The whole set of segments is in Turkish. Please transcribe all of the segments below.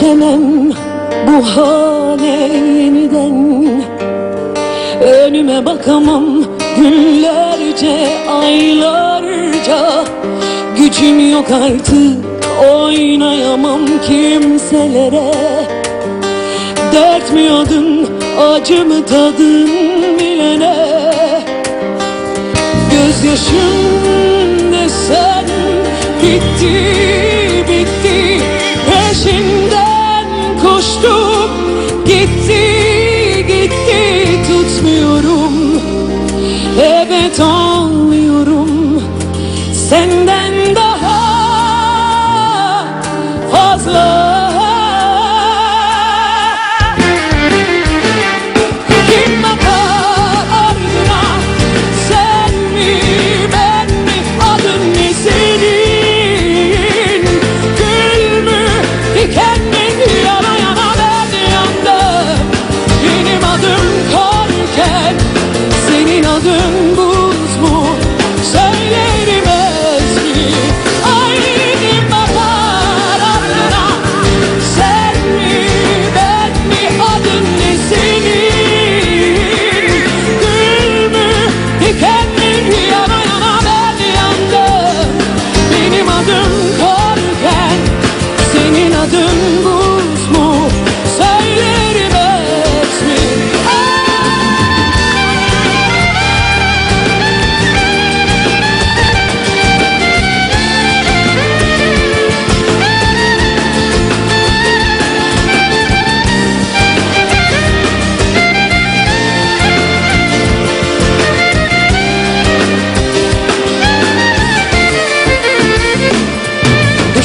Düşemem bu hale yeniden Önüme bakamam günlerce, aylarca. Gücüm yok artık oynayamam kimselere. Dert mi adın, acı mı tadın bilene? Gözyaşım desen bitti bitti koştum gitti gitti Tutmuyorum. Evet olmuyorum Senden daha fazla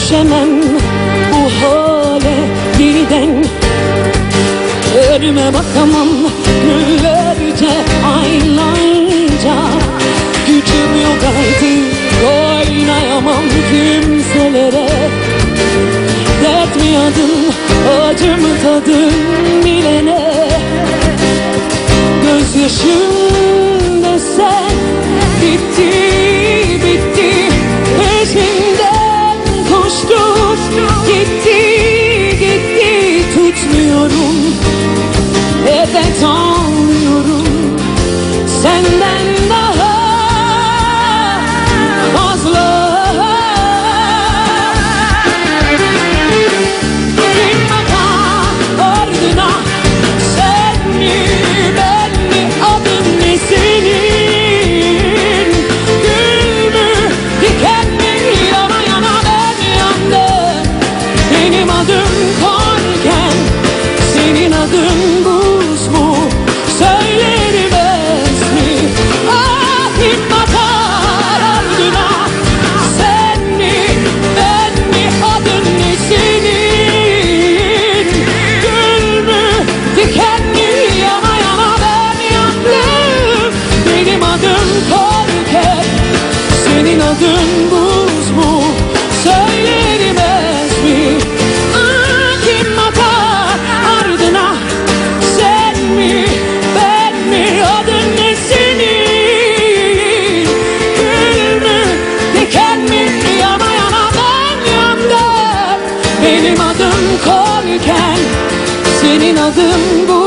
Düşemem bu hale yeniden. Önüme bakamam günlerce, aylarca. Gücüm yok artık oynayamam kimselere. Dert mi adım, acı mı tadım Geçmiyorum. Benim adım korken Senin adın bu.